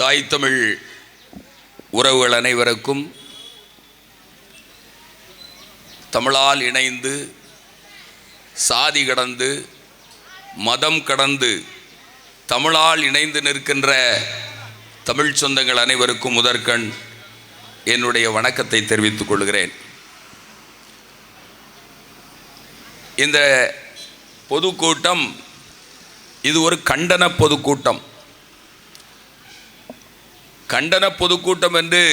தாய் தமிழ் உறவுகள் அனைவருக்கும் தமிழால் இணைந்து சாதி கடந்து மதம் கடந்து தமிழால் இணைந்து நிற்கின்ற தமிழ் சொந்தங்கள் அனைவருக்கும் முதற்கண் என்னுடைய வணக்கத்தை தெரிவித்துக் கொள்கிறேன். இந்த பொதுக்கூட்டம் இது ஒரு கண்டன பொதுக்கூட்டம். கண்டன பொதுக்கூட்டம் என்று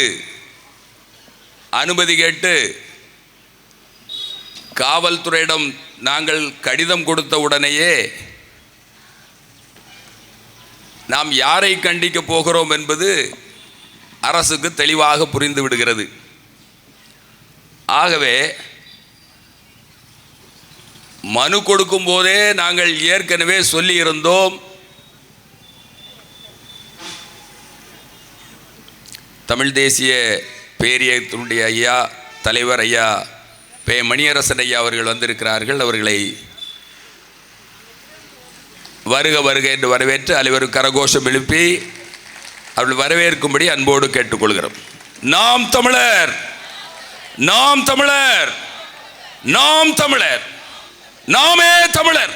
அனுமதி கேட்டு காவல்துறையிடம் நாங்கள் கடிதம் கொடுத்த உடனேயே நாம் யாரை கண்டிக்க போகிறோம் என்பது அரசுக்கு தெளிவாக புரிந்து விடுகிறது. ஆகவே மனு கொடுக்கும் போதே நாங்கள் ஏற்கனவே சொல்லியிருந்தோம். தமிழ் தேசிய பேரியத்தினுடைய ஐயா தலைவர் ஐயா பே மணியரசன் ஐயா அவர்கள் வந்திருக்கிறார்கள். அவர்களை வருக வருக என்று வரவேற்று அனைவரும் கரகோஷம் எழுப்பி அவர்கள் வரவேற்கும்படி அன்போடு கேட்டுக்கொள்கிறோம். நாம் தமிழர் நாம் தமிழர் நாம் தமிழர் நாமே தமிழர்.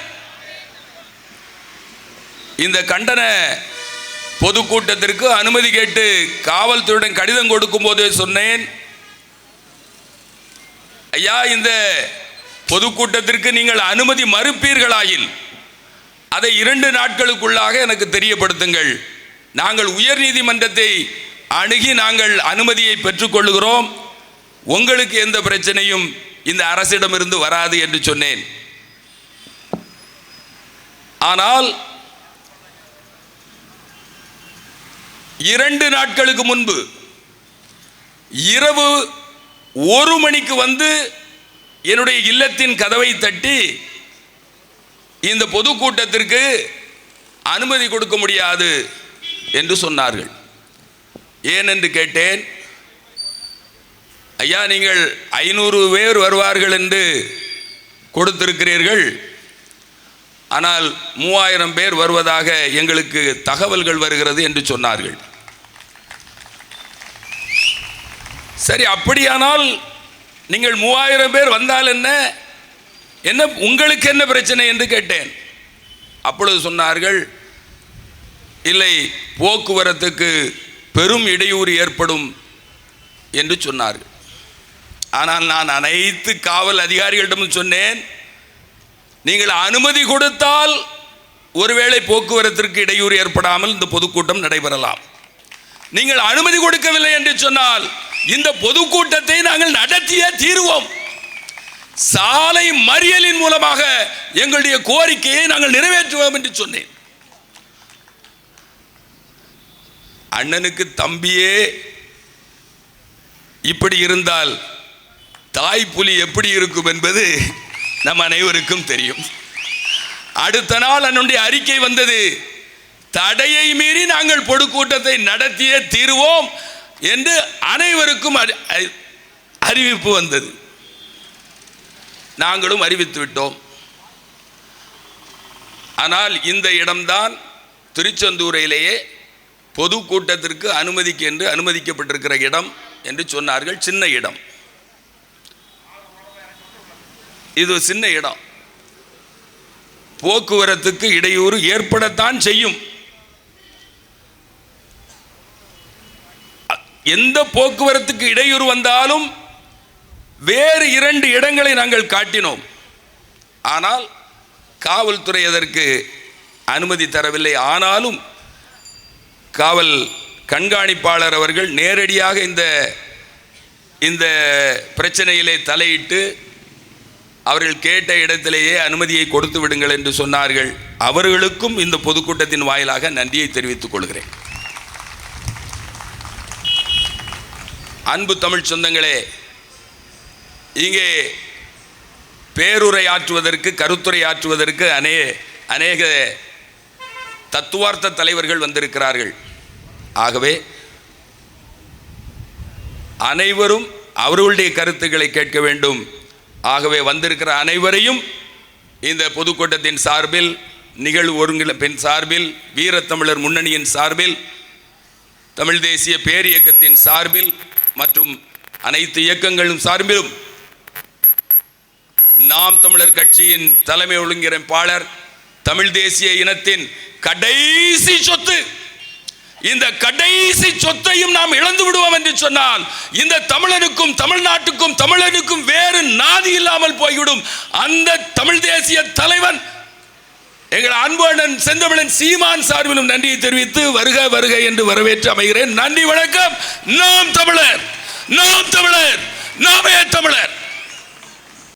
இந்த கண்டன பொதுக்கூட்டத்திற்கு அனுமதி கேட்டு காவல்துறையுடன் கடிதம் கொடுக்கும் போதே சொன்னேன். ஐயா இந்த பொதுக்கூட்டத்திற்கு நீங்கள் அனுமதி மறுப்பீர்களாயில் அதை இரண்டு நாட்களுக்குள்ளாக எனக்கு தெரியப்படுத்துங்கள். நாங்கள் உயர் நீதிமன்றத்தை அணுகி நாங்கள் அனுமதியை பெற்றுக்கொள்கிறோம் உங்களுக்கு எந்த பிரச்சனையும் இந்த அரசிடமிருந்து வராது என்று சொன்னேன். ஆனால் இரண்டு நாட்களுக்கு முன்பு இரவு ஒரு மணிக்கு வந்து என்னுடைய இல்லத்தின் கதவை தட்டி இந்த பொதுக்கூட்டத்திற்கு அனுமதி கொடுக்க முடியாது என்று சொன்னார்கள். ஏன் என்று கேட்டேன். ஐயா நீங்கள் ஐநூறு பேர் வருவார்கள் என்று கொடுத்திருக்கிறீர்கள். ஆனால் மூவாயிரம் பேர் வருவதாக எங்களுக்கு தகவல்கள் வருகிறது என்று சொன்னார்கள். சரி அப்படியானால் நீங்கள் மூவாயிரம் பேர் வந்தால் என்ன? என்ன உங்களுக்கு என்ன பிரச்சனை என்று கேட்டேன். அப்பொழுது சொன்னார்கள் இல்லை போக்குவரத்துக்கு பெரும் இடையூறு ஏற்படும் என்று சொன்னார்கள். ஆனால் நான் அனைத்து காவல் அதிகாரிகளிடமும் சொன்னேன் நீங்கள் அனுமதி கொடுத்தால் ஒருவேளை போக்குவரத்திற்கு இடையூறு ஏற்படாமல் இந்த பொதுக்கூட்டம் நடைபெறலாம். நீங்கள் அனுமதி கொடுக்கவில்லை என்று சொன்னால் இந்த பொதுக்கூட்டத்தை நாங்கள் நடத்திய தீர்வோம். சாலை மறியலின் மூலமாக எங்களுடைய கோரிக்கையை நாங்கள் நிறைவேற்றுவோம் என்று சொன்னேன். அண்ணனுக்கு தம்பியே இப்படி இருந்தால் தாய் புலி எப்படி இருக்கும் என்பது நம் அனைவருக்கும் தெரியும். அடுத்த நாள் அண்ணனுடைய அறிக்கை வந்தது தடையை மீறி நாங்கள் பொதுக்கூட்டத்தை நடத்திய தீர்வோம். என்று அனைவருக்கும் அறி- அறி- அறிவிப்பு வந்தது. நாங்களும் அறிவித்து விட்டோம். ஆனால் இந்த இடம்தான் திருச்செந்தூரிலேயே பொதுக்கூட்டத்திற்கு அனுமதிக்கு என்று அனுமதிக்கப்பட்டிருக்கிற இடம் என்று சொன்னார்கள். சின்ன இடம். இது சின்ன இடம். போக்குவரத்துக்கு இடையூறு ஏற்படத்தான் செய்யும். எந்த போக்குவரத்துக்கு இடையூறு வந்தாலும் வேறு இரண்டு இடங்களை நாங்கள் காட்டினோம். ஆனால் காவல்துறை அதற்கு அனுமதி தரவில்லை. ஆனாலும் காவல் கண்காணிப்பாளர் அவர்கள் நேரடியாக இந்த இந்த பிரச்சனையிலே தலையிட்டு அவர்கள் கேட்ட இடத்திலேயே அனுமதியை கொடுத்து விடுங்கள் என்று சொன்னார்கள். அவர்களுக்கும் இந்த பொதுக்கூட்டத்தின் வாயிலாக நன்றியை தெரிவித்துக் கொள்கிறேன். அன்பு தமிழ் சொந்தங்களே இங்கே பேருரை ஆற்றுவதற்கு கருத்துரை ஆற்றுவதற்கு அநே அநேக தத்துவார்த்த தலைவர்கள் வந்திருக்கிறார்கள். ஆகவே அனைவரும் அவர்களுடைய கருத்துக்களை கேட்க வேண்டும். ஆகவே வந்திருக்கிற அனைவரையும் இந்த பொதுக்கூட்டத்தின் சார்பில் நிகழ்வு ஒருங்கிணைப்பின் சார்பில் வீரத்தமிழர் முன்னணியின் சார்பில் தமிழ் தேசிய பேரியக்கத்தின் சார்பில் மற்றும் அனைத்து இயக்கங்களும் சார்பிலும் நாம் தமிழர் கட்சியின் தலைமை ஒழுங்கிணைப்பாளர் தமிழ் தேசிய இனத்தின் கடைசி சொத்து இந்த கடைசி சொத்தையும் நாம் இழந்து விடுவோம் என்று சொன்னால் இந்த தமிழனுக்கும் தமிழ்நாட்டுக்கும் தமிழனுக்கும் வேறு நாதி இல்லாமல் போய்விடும். அந்த தமிழ் தேசிய தலைவன் எங்கள் அன்பு அண்ணன் செந்தமிழன் சீமான் சார்பிலும் நன்றியை தெரிவித்து வருக வருக என்று வரவேற்று அமைகிறேன். நன்றி வணக்கம். நாம் தமிழர். நாம் தமிழர். நாமே தமிழர்.